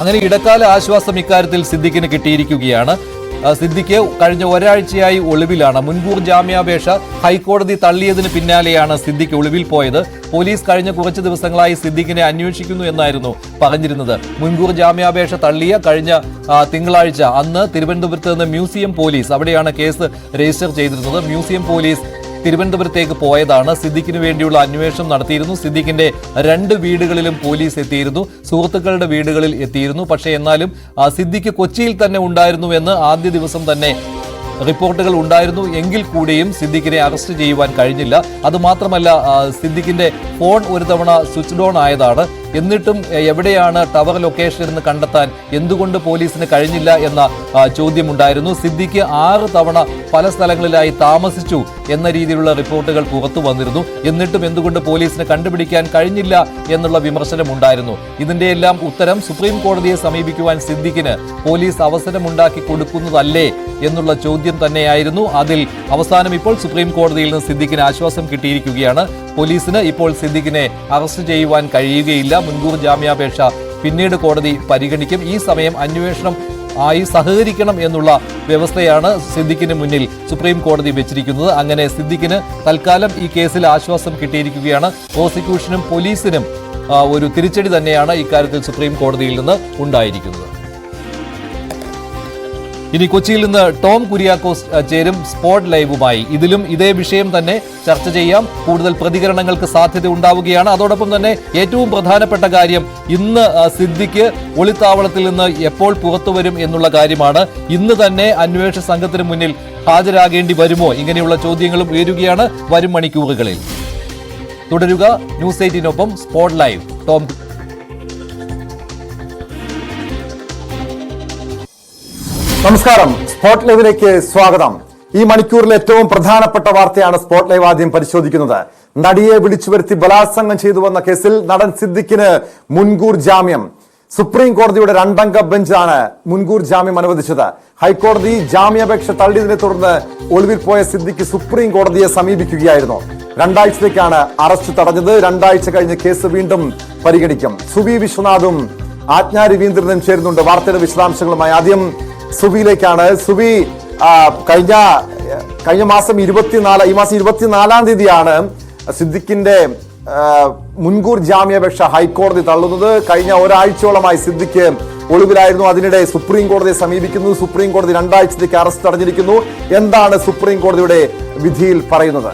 അങ്ങനെ ഇടക്കാല ആശ്വാസം ഇക്കാര്യത്തിൽ സിദ്ദിഖിന് കിട്ടിയിരിക്കുകയാണ്. സിദ്ദിഖ് കഴിഞ്ഞ ഒരാഴ്ചയായി ഒളിവിലാണ്. മുൻകൂർ ജാമ്യാപേക്ഷ ഹൈക്കോടതി തള്ളിയതിന് പിന്നാലെയാണ് സിദ്ദിഖ് ഒളിവിൽ പോയത്. പോലീസ് കഴിഞ്ഞ കുറച്ച് ദിവസങ്ങളായി സിദ്ദിഖിനെ അന്വേഷിക്കുന്നു എന്നായിരുന്നു പറഞ്ഞിരുന്നത്. മുൻകൂർ ജാമ്യാപേക്ഷ തള്ളിയ കഴിഞ്ഞ തിങ്കളാഴ്ച അന്ന് തിരുവനന്തപുരത്ത് നിന്ന് മ്യൂസിയം പോലീസ് അവിടെയാണ് കേസ് രജിസ്റ്റർ ചെയ്തിരുന്നത്. മ്യൂസിയം പോലീസ് തിരുവനന്തപുരത്തേക്ക് പോയതാണ് സിദ്ദിഖിന് വേണ്ടിയുള്ള അന്വേഷണം നടത്തിയിരുന്നു. സിദ്ദിഖിന്റെ രണ്ട് വീടുകളിലും പോലീസ് എത്തിയിരുന്നു. സുഹൃത്തുക്കളുടെ വീടുകളിൽ എത്തിയിരുന്നു. പക്ഷേ എന്നാലും സിദ്ദിഖ് കൊച്ചിയിൽ തന്നെ ഉണ്ടായിരുന്നു എന്ന് ആദ്യ ദിവസം തന്നെ റിപ്പോർട്ടുകൾ ഉണ്ടായിരുന്നു. എങ്കിൽ കൂടിയും സിദ്ദിഖിനെ അറസ്റ്റ് ചെയ്യുവാൻ കഴിഞ്ഞില്ല. അതുമാത്രമല്ല സിദ്ദിഖിന്റെ ഫോൺ ഒരു തവണ സ്വിച്ച് ഓൺ ആയതാണ്. എന്നിട്ടും എവിടെയാണ് ടവർ ലൊക്കേഷൻ എന്ന് കണ്ടെത്താൻ? എന്തുകൊണ്ട് പോലീസിന് കഴിഞ്ഞില്ല എന്ന ചോദ്യമുണ്ടായിരുന്നു. സിദ്ദിഖ് ആറ് തവണ പല സ്ഥലങ്ങളിലായി താമസിച്ചു എന്ന രീതിയിലുള്ള റിപ്പോർട്ടുകൾ പുറത്തു വന്നിരുന്നു. എന്നിട്ടും എന്തുകൊണ്ട് പോലീസിന് കണ്ടുപിടിക്കാൻ കഴിഞ്ഞില്ല എന്നുള്ള വിമർശനമുണ്ടായിരുന്നു. ഇതിന്റെ എല്ലാം ഉത്തരം സുപ്രീം കോടതിയെ സമീപിക്കുവാൻ സിദ്ദിഖിന് പോലീസ് അവസരമുണ്ടാക്കി കൊടുക്കുന്നതല്ലേ എന്നുള്ള ചോദ്യം തന്നെയായിരുന്നു. അതിൽ അവസാനം ഇപ്പോൾ സുപ്രീം കോടതിയിൽ നിന്ന് സിദ്ദിഖിന് ആശ്വാസം കിട്ടിയിരിക്കുകയാണ്. പോലീസിന് ഇപ്പോൾ സിദ്ദിഖിനെ അറസ്റ്റ് ചെയ്യുവാൻ കഴിയുകയില്ല. മുൻകൂർ ജാമ്യാപേക്ഷ പിന്നീട് കോടതി പരിഗണിക്കും. ഈ സമയം അന്വേഷണം ആയി സഹകരിക്കണം എന്നുള്ള വ്യവസ്ഥയാണ് സിദ്ദിഖിന് മുന്നിൽ സുപ്രീം കോടതി വെച്ചിരിക്കുന്നത്. അങ്ങനെ സിദ്ദിഖിന് തൽക്കാലം ഈ കേസിൽ ആശ്വാസം കിട്ടിയിരിക്കുകയാണ്. പ്രോസിക്യൂഷനും പോലീസിനും ഒരു തിരിച്ചടി തന്നെയാണ് ഇക്കാര്യത്തിൽ സുപ്രീം കോടതിയിൽ നിന്ന് ഉണ്ടായിരിക്കുന്നത്. ഇനി കൊച്ചിയിൽ നിന്ന് ടോം കുര്യാക്കോസ് ചേരും സ്പോട്ട് ലൈവുമായി. ഇതിലും ഇതേ വിഷയം തന്നെ ചർച്ച ചെയ്യാം. കൂടുതൽ പ്രതികരണങ്ങൾക്ക് സാധ്യത ഉണ്ടാവുകയാണ്. അതോടൊപ്പം തന്നെ ഏറ്റവും പ്രധാനപ്പെട്ട കാര്യം ഇന്ന് സിദ്ദിഖ് ഒളിത്താവളത്തിൽ നിന്ന് എപ്പോൾ പുറത്തു വരും എന്നുള്ള കാര്യമാണ്. ഇന്ന് തന്നെ അന്വേഷണ സംഘത്തിന് മുന്നിൽ ഹാജരാകേണ്ടി വരുമോ? ഇങ്ങനെയുള്ള ചോദ്യങ്ങളും ഉയരുകയാണ് വരും മണിക്കൂറുകളിൽ. തുടരുക ന്യൂസ് എയ്റ്റീനൊപ്പം സ്പോട്ട് ലൈവ്. ടോം നമസ്കാരം. സ്പോട്ട് ലൈവിലേക്ക് സ്വാഗതം. ഈ മണിക്കൂറിലെ ഏറ്റവും പ്രധാനപ്പെട്ട വാർത്തയാണ് സ്പോട്ട് ലൈവ് ആദ്യം പരിശോധിക്കുന്നത്. നടിയെ വിളിച്ചു വരുത്തി ബലാത്സംഗം ചെയ്തു വന്ന കേസിൽ നടൻ സിദ്ദിഖിന് മുൻകൂർ ജാമ്യം. സുപ്രീം കോടതിയുടെ രണ്ടംഗ ബെഞ്ചാണ് മുൻകൂർ ജാമ്യം അനുവദിച്ചത്. ഹൈക്കോടതി ജാമ്യാപേക്ഷ തള്ളിയതിനെ തുടർന്ന് ഒളിവിൽ പോയ സിദ്ദിഖ് സുപ്രീം കോടതിയെ സമീപിക്കുകയായിരുന്നു. രണ്ടാഴ്ചത്തേക്കാണ് അറസ്റ്റ് തടഞ്ഞത്. രണ്ടാഴ്ച കഴിഞ്ഞ് കേസ് വീണ്ടും പരിഗണിക്കും. സുബി വിശ്വനാഥും ആജ്ഞാ രവീന്ദ്രനും ചേരുന്നുണ്ട്. വാർത്തയുടെ വിശദാംശങ്ങളുമായി ആദ്യം സുബിയിലേക്കാണ്. സുബി കഴിഞ്ഞ കഴിഞ്ഞ മാസം ഇരുപത്തിനാല് ഈ മാസം ഇരുപത്തിനാലാം തീയതിയാണ് സിദ്ദിഖിന്റെ മുൻകൂർ ജാമ്യാപേക്ഷ ഹൈക്കോടതി തള്ളുന്നത്. കഴിഞ്ഞ ഒരാഴ്ചയോളമായി സിദ്ദിഖ് ഒളിവിലായിരുന്നു. അതിനിടെ സുപ്രീം കോടതിയെ സമീപിക്കുന്നു. സുപ്രീം കോടതി രണ്ടാഴ്ചത്തേക്ക് അറസ്റ്റ് തടഞ്ഞിരിക്കുന്നു. എന്താണ് സുപ്രീം കോടതിയുടെ വിധിയിൽ പറയുന്നത്?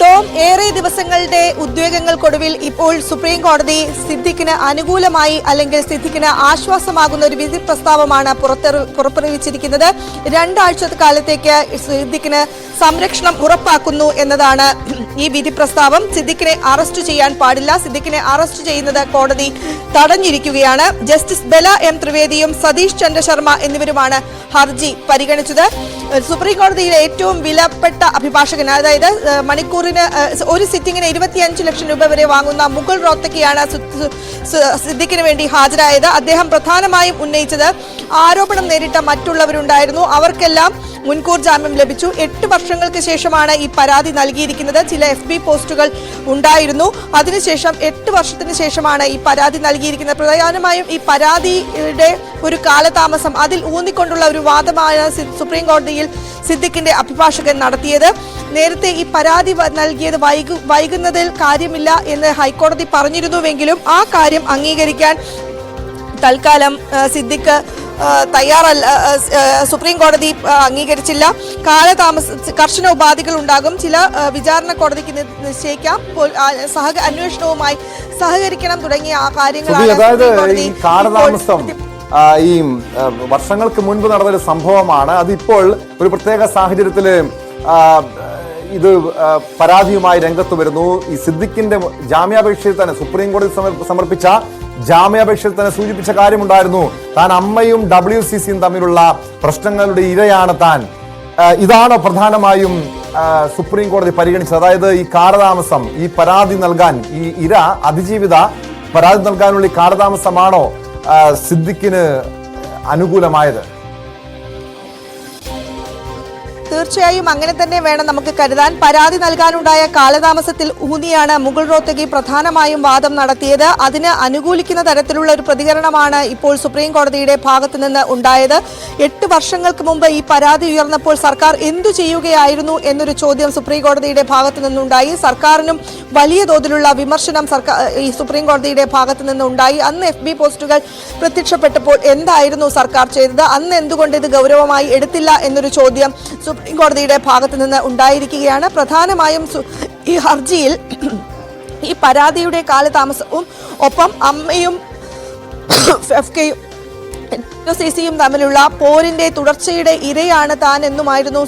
ടോം ഏറെ ദിവസങ്ങളുടെ ഉദ്വേഗങ്ങൾക്കൊടുവിൽ ഇപ്പോൾ സുപ്രീം കോടതി സിദ്ദിഖിന് അനുകൂലമായി അല്ലെങ്കിൽ സിദ്ദിഖിന് ആശ്വാസമാകുന്ന ഒരു വിധി പ്രസ്താവമാണ് പുറപ്പെടുവിച്ചിരിക്കുന്നത്. രണ്ടാഴ്ച കാലത്തേക്ക് സിദ്ദിഖിന് സംരക്ഷണം ഉറപ്പാക്കുന്നു എന്നതാണ് ഈ വിധി പ്രസ്താവം. സിദ്ദിഖിനെ അറസ്റ്റ് ചെയ്യാൻ പാടില്ല. സിദ്ദിഖിനെ അറസ്റ്റ് ചെയ്യുന്നത് കോടതി തടഞ്ഞിരിക്കുകയാണ്. Justice Bela M. ത്രിവേദിയും Satish Chandra Sharma എന്നിവരുമാണ് ഹർജി പരിഗണിച്ചത്. സുപ്രീം കോടതിയിലെ ഏറ്റവും വിലപ്പെട്ട അഭിഭാഷകൻ അതായത് മണിക്കൂറിന് ഒരു സിറ്റിങ്ങിന് ഇരുപത്തിയഞ്ച് ലക്ഷം രൂപ വരെ വാങ്ങുന്ന മുകുൾ റോത്തക്കിയാണ് സിദ്ദിഖിന് വേണ്ടി ഹാജരായത്. അദ്ദേഹം പ്രധാനമായും ഉന്നയിച്ചത് ആരോപണം നേരിട്ട മറ്റുള്ളവരുണ്ടായിരുന്നു. അവർക്കെല്ലാം മുൻകൂർ ജാമ്യം ലഭിച്ചു. എട്ട് വർഷങ്ങൾക്ക് ശേഷമാണ് ഈ പരാതി നൽകിയിരിക്കുന്നത്. ചില എഫ് ബി പോസ്റ്റുകൾ ഉണ്ടായിരുന്നു. അതിനുശേഷം എട്ട് വർഷത്തിന് ശേഷമാണ് ഈ പരാതി നൽകിയിരിക്കുന്നത്. പ്രധാനമായും ഈ പരാതിയുടെ ഒരു കാലതാമസം അതിൽ ഊന്നിക്കൊണ്ടുള്ള ഒരു വാദമാണ് സുപ്രീം കോടതിയിൽ സിദ്ദിഖിന്റെ അഭിഭാഷകൻ നടത്തിയത്. നേരത്തെ ഈ പരാതി നൽകിയത് വൈകു വൈകുന്നതിൽ കാര്യമില്ല എന്ന് ഹൈക്കോടതി പറഞ്ഞിരുന്നുവെങ്കിലും ആ കാര്യം അംഗീകരിക്കാൻ തൽക്കാലം സിദ്ദിഖ് തയ്യാറല്ല സുപ്രീം കോടതി അംഗീകരിച്ചില്ല. കാലതാമസ കർശന ഉപാധികൾ ഉണ്ടാകും. ചില വിചാരണ കോടതിക്ക് നിശ്ചയിക്കാം. സഹ അന്വേഷണവുമായി സഹകരിക്കണം തുടങ്ങിയ കാര്യങ്ങളാണ് അതായത് ഈ കാലതാമസം ഈ വർഷങ്ങൾക്ക് മുൻപ് നടന്നൊരു സംഭവമാണ്. അതിപ്പോൾ ഒരു പ്രത്യേക സാഹചര്യത്തിൽ ഇത് പരാതിയുമായി രംഗത്ത് വരുന്നു. ഈ സിദ്ദിഖിന്റെ ജാമ്യാപേക്ഷയിൽ തന്നെ സുപ്രീം കോടതി സമർപ്പിച്ച ജാമ്യാപേക്ഷയിൽ തന്നെ സൂചിപ്പിച്ച കാര്യമുണ്ടായിരുന്നു. താൻ അമ്മയും ഡബ്ല്യു സി സിയും തമ്മിലുള്ള പ്രശ്നങ്ങളുടെ ഇരയാണ് താൻ. ഇതാണ് പ്രധാനമായും സുപ്രീം കോടതി പരിഗണിച്ചത്. അതായത് ഈ കാലതാമസം ഈ പരാതി നൽകാൻ ഈ ഇര അതിജീവിത പരാതി നൽകാനുള്ള ഈ കാലതാമസമാണോ സിദ്ദിഖിന് അനുകൂലമായത്? തീർച്ചയായും അങ്ങനെ തന്നെ വേണം നമുക്ക് കരുതാൻ. പരാതി നൽകാനുണ്ടായ കാലതാമസത്തിൽ ഊന്നിയാണ് മുഗൾ റോത്തഗി പ്രധാനമായും വാദം നടത്തിയത്. അതിന് അനുകൂലിക്കുന്ന തരത്തിലുള്ള ഒരു പ്രതികരണമാണ് ഇപ്പോൾ സുപ്രീം കോടതിയുടെ ഭാഗത്തു നിന്ന് ഉണ്ടായത്. എട്ട് വർഷങ്ങൾക്ക് മുമ്പ് ഈ പരാതി ഉയർന്നപ്പോൾ സർക്കാർ എന്തു ചെയ്യുകയായിരുന്നു എന്നൊരു ചോദ്യം സുപ്രീം കോടതിയുടെ ഭാഗത്തു നിന്നുണ്ടായി. സർക്കാരിനും വലിയ തോതിലുള്ള വിമർശനം സർക്കാർ ഈ സുപ്രീം കോടതിയുടെ ഭാഗത്തു നിന്നുണ്ടായി. അന്ന് എഫ് ബി പോസ്റ്റുകൾ പ്രത്യക്ഷപ്പെട്ടപ്പോൾ എന്തായിരുന്നു സർക്കാർ ചെയ്തത്? അന്ന് എന്തുകൊണ്ട് ഇത് ഗൗരവമായി എടുത്തില്ല എന്നൊരു ചോദ്യം സുപ്രീം കോടതിയുടെ ഭാഗത്തു നിന്ന് ഉണ്ടായിരിക്കുകയാണ്. പ്രധാനമായും ഈ ഹർജിയിൽ ഈ പരാതിയുടെ കാലതാമസവും ഒപ്പം അമ്മയും ഫെഫ്കയും സി സിയും തമ്മിലുള്ള പോരിന്റെ തുടർച്ചയുടെ ഇരയാണ് താൻ എന്നുമായിരുന്നു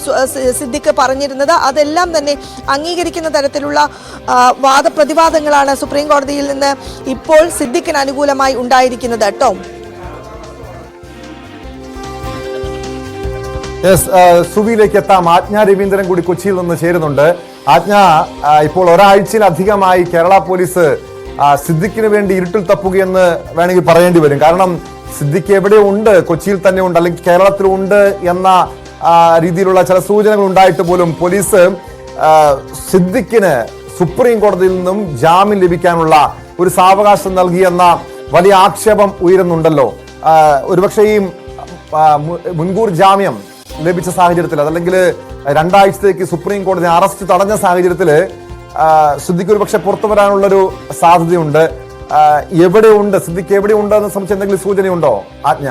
സിദ്ദിഖ് പറഞ്ഞിരുന്നത്. അതെല്ലാം തന്നെ അംഗീകരിക്കുന്ന തരത്തിലുള്ള വാദപ്രതിവാദങ്ങളാണ് സുപ്രീം കോടതിയിൽ നിന്ന് ഇപ്പോൾ സിദ്ദിഖിന് അനുകൂലമായി ഉണ്ടായിരിക്കുന്നത്. ടോം സുവിയിലേക്ക് എത്താം. ആജ്ഞ രവീന്ദ്രൻ കൂടി കൊച്ചിയിൽ നിന്ന് ചേരുന്നുണ്ട്. ആജ്ഞ ഇപ്പോൾ ഒരാഴ്ചയിലധികമായി കേരള പോലീസ് സിദ്ദിഖിന് വേണ്ടി ഇരുട്ടിൽ തപ്പുകയെന്ന് വേണമെങ്കിൽ പറയേണ്ടി വരും. കാരണം സിദ്ദിഖ് എവിടെ ഉണ്ട്? കൊച്ചിയിൽ തന്നെ ഉണ്ട് അല്ലെങ്കിൽ കേരളത്തിലുണ്ട് എന്ന രീതിയിലുള്ള ചില സൂചനകൾ ഉണ്ടായിട്ട് പോലും പോലീസ് സിദ്ദിഖിന് സുപ്രീം കോടതിയിൽ നിന്നും ജാമ്യം ലഭിക്കാനുള്ള ഒരു സാവകാശം നൽകിയെന്ന വലിയ ആക്ഷേപം ഉയരുന്നുണ്ടല്ലോ. ഒരുപക്ഷേ ഈ മുൻകൂർ ജാമ്യം ലഭിച്ച സാഹചര്യത്തിൽ അതല്ലെങ്കിൽ രണ്ടാഴ്ചത്തേക്ക് സുപ്രീം കോടതി അറസ്റ്റ് തടഞ്ഞ സാഹചര്യത്തിൽ സിദ്ദിഖ് ഒരു പക്ഷെ പുറത്തു വരാനുള്ളൊരു സാധ്യതയുണ്ട്. എവിടെയുണ്ട് സിദ്ദിഖ് എവിടെയുണ്ട് എന്ന് സംബന്ധിച്ച് എന്തെങ്കിലും സൂചനയുണ്ടോ? ആജ്ഞ.